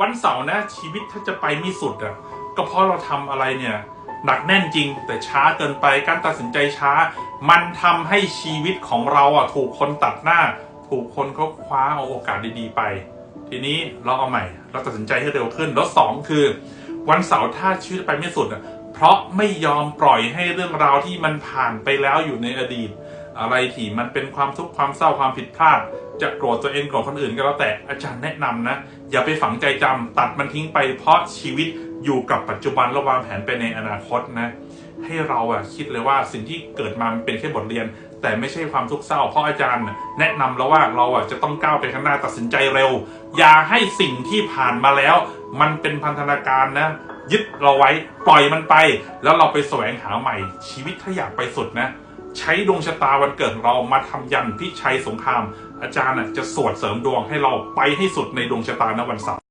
วันเสาร์นะชีวิตถ้าจะไปไม่สุดอะก็เพราะเราทำอะไรเนี่ยหนักแน่นจริง แต่ช้าเกินไปการตัดสินใจช้า มันทำให้ชีวิตของเราอะถูกคนตัดหน้า ถูกคนเขาคว้าเอาโอกาสดีๆไป ทีนี้เราเอาใหม่ เราตัดสินใจให้เร็วขึ้น แล้วสองคือ วันเสาร์ถ้าชีวิตไปไม่สุดอะเพราะไม่ยอมปล่อยให้เรื่องราวที่มันผ่านไปแล้วอยู่ในอดีต อะไรที่มันเป็นความทุกข์ความเศร้าความผิดพลาด จะโกรธตัวเองโกรธคนอื่นก็แล้วแต่อาจารย์แนะนำนะ อย่าไปฝังใจจำตัดมันทิ้งไป เพราะชีวิตอยู่กับปัจจุบันระวางแผนไปในอนาคตนะให้เราอะคิดเลยว่าสิ่งที่เกิดมามันเป็นแค่บทเรียน แต่ไม่ใช่ความทุกข์เศร้า เพราะอาจารย์ แนะนำแล้วว่าเราอะจะต้องก้าวไปข้างหน้าตัดสินใจเร็ว อย่าให้สิ่งที่ผ่านมาแล้ว มันเป็นพันธนาการนะยึดเราไว้ปล่อยมันไป แล้วเราไปแสวงหาใหม่ ชีวิตถ้าอยากไปสุดนะ ใช้ดวงชะตาวันเกิดของเรามาทำยันพิชัยสงคราม อาจารย์จะสวดเสริมดวงให้เราไปให้สุดในดวงชะตาณวันเสาร์